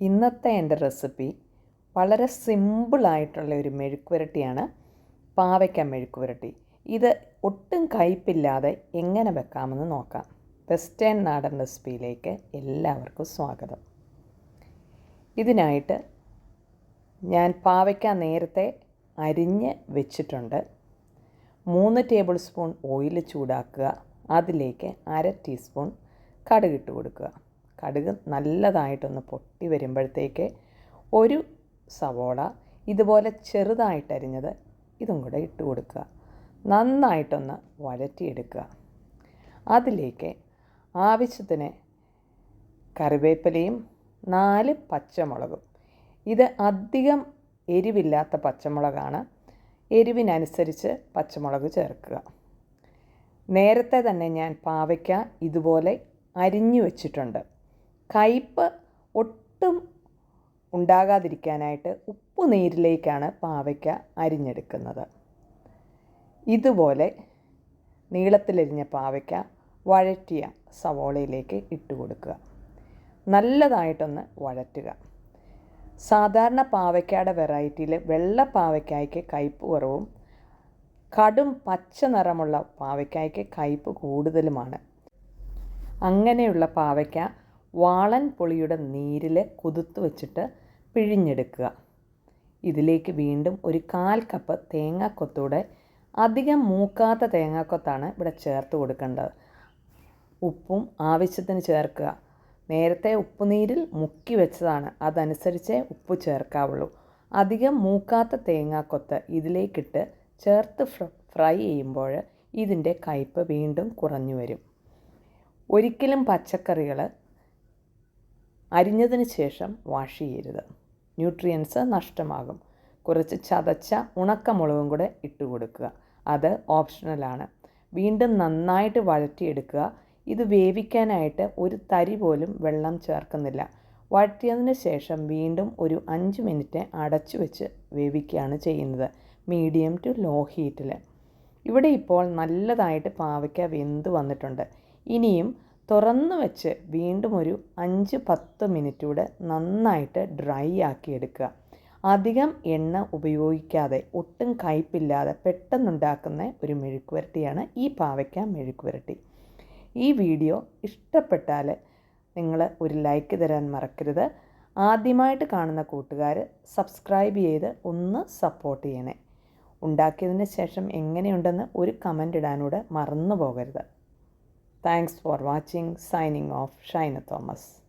ഇന്നത്തെ എന്റെ റെസിപ്പി വളരെ സിമ്പിളായിട്ടുള്ള ഒരു മെഴുക്കുവരട്ടിയാണ്. പാവയ്ക്ക മെഴുക്കുവരട്ടി. ഇത് ഒട്ടും കയ്പില്ലാതെ എങ്ങനെ വെക്കാമെന്ന് നോക്കാം. വെസ്റ്റേൺ നാടൻ റെസിപ്പിയിലേക്ക് എല്ലാവർക്കും സ്വാഗതം. ഇതിനായിട്ട് ഞാൻ പാവയ്ക്ക നേരത്തെ അരിഞ്ഞ് വെച്ചിട്ടുണ്ട്. മൂന്ന് ടേബിൾ സ്പൂൺ ഓയിൽ ചൂടാക്കുക. അതിലേക്ക് അര ടീസ്പൂൺ കടുകിട്ട് കൊടുക്കുക. കടുക് നല്ലതായിട്ടൊന്ന് പൊട്ടി വരുമ്പോഴത്തേക്ക് ഒരു സവോള ഇതുപോലെ ചെറുതായിട്ടരിഞ്ഞത് ഇതും കൂടെ ഇട്ട് കൊടുക്കുക. നന്നായിട്ടൊന്ന് വഴറ്റിയെടുക്കുക. അതിലേക്ക് ആവശ്യത്തിന് കറിവേപ്പിലയും നാല് പച്ചമുളകും. ഇത് അധികം എരിവില്ലാത്ത പച്ചമുളകാണ്. എരിവിനനുസരിച്ച് പച്ചമുളക് ചേർക്കുക. നേരത്തെ തന്നെ ഞാൻ പാവയ്ക്ക ഇതുപോലെ അരിഞ്ഞു വച്ചിട്ടുണ്ട്. കയ്പ്പ് ഒട്ടും ഉണ്ടാകാതിരിക്കാനായിട്ട് ഉപ്പ് നീരിലേക്കാണ് പാവയ്ക്ക അരിഞ്ഞെടുക്കുന്നത്. ഇതുപോലെ നീളത്തിലരിഞ്ഞ പാവയ്ക്ക വഴറ്റിയ സവോളയിലേക്ക് ഇട്ട് കൊടുക്കുക നല്ലതായിട്ടൊന്ന് വഴറ്റുക. സാധാരണ പാവയ്ക്കയുടെ വെറൈറ്റിയിൽ വെള്ള പാവയ്ക്കായ്ക്ക് കയ്പ്പ് കുറവും കടും പച്ച നിറമുള്ള പാവയ്ക്കായ്ക്ക് കയ്പ്പ് കൂടുതലുമാണ്. അങ്ങനെയുള്ള പാവയ്ക്ക വാളൻ പുളിയുടെ നീരിൽ കുതിർത്ത് വെച്ചിട്ട് പിഴിഞ്ഞെടുക്കുക. ഇതിലേക്ക് വീണ്ടും ഒരു കാൽ കപ്പ് തേങ്ങാക്കൊത്തൂടെ അധികം മൂക്കാത്ത തേങ്ങാക്കൊത്താണ് ഇവിടെ ചേർത്ത് കൊടുക്കേണ്ടത്. ഉപ്പും ആവശ്യത്തിന് ചേർക്കുക. നേരത്തെ ഉപ്പുനീരിൽ മുക്കി വെച്ചതാണ് അതനുസരിച്ചേ ഉപ്പ് ചേർക്കാവുള്ളൂ. അധികം മൂക്കാത്ത തേങ്ങാക്കൊത്ത് ഇതിലേക്കിട്ട് ചേർത്ത് ഫ്രൈ ചെയ്യുമ്പോൾ ഇതിന്റെ കയ്പ്പ് വീണ്ടും കുറഞ്ഞു വരും. ഒരിക്കലും പച്ചക്കറികൾ അരിഞ്ഞതിന് ശേഷം വാഷ് ചെയ്യരുത്. ന്യൂട്രിയൻസ് നഷ്ടമാകും. കുറച്ച് ചതച്ച ഉണക്കമുളകും കൂടെ ഇട്ട് കൊടുക്കുക. അത് ഓപ്ഷണലാണ് വീണ്ടും നന്നായിട്ട് വഴറ്റിയെടുക്കുക. ഇത് വേവിക്കാനായിട്ട് ഒരു തരി പോലും വെള്ളം ചേർക്കുന്നില്ല. വഴറ്റിയതിന് ശേഷം വീണ്ടും ഒരു അഞ്ച് മിനിറ്റ് അടച്ചു വെച്ച് വേവിക്കുകയാണ് ചെയ്യുന്നത്. മീഡിയം ടു ലോ ഹീറ്റിൽ ഇവിടെ ഇപ്പോൾ നല്ലതായിട്ട് പാവയ്ക്ക വെന്ത് വന്നിട്ടുണ്ട്. ഇനിയും തുറന്ന് വെച്ച് വീണ്ടും ഒരു അഞ്ച് പത്ത് മിനിറ്റ് കൂടെ നന്നായിട്ട് ഡ്രൈ ആക്കി എടുക്കുക അധികം എണ്ണ ഉപയോഗിക്കാതെ ഒട്ടും കയ്പില്ലാതെ പെട്ടെന്നുണ്ടാക്കുന്ന ഒരു മെഴുക്കുവരട്ടിയാണ് ഈ പാവയ്ക്ക മെഴുക്കുവരട്ടി. ഈ വീഡിയോ ഇഷ്ടപ്പെട്ടാൽ നിങ്ങൾ ഒരു ലൈക്ക് തരാൻ മറക്കരുത്. ആദ്യമായിട്ട് കാണുന്ന കൂട്ടുകാർ സബ്സ്ക്രൈബ് ചെയ്ത് ഒന്ന് സപ്പോർട്ട് ചെയ്യണേ. ഉണ്ടാക്കിയതിന് ശേഷം എങ്ങനെയുണ്ടെന്ന് ഒരു കമന്റ് ഇടാനൂടെ മറന്നു പോകരുത് Thanks for watching. Signing off, Shaina Thomas.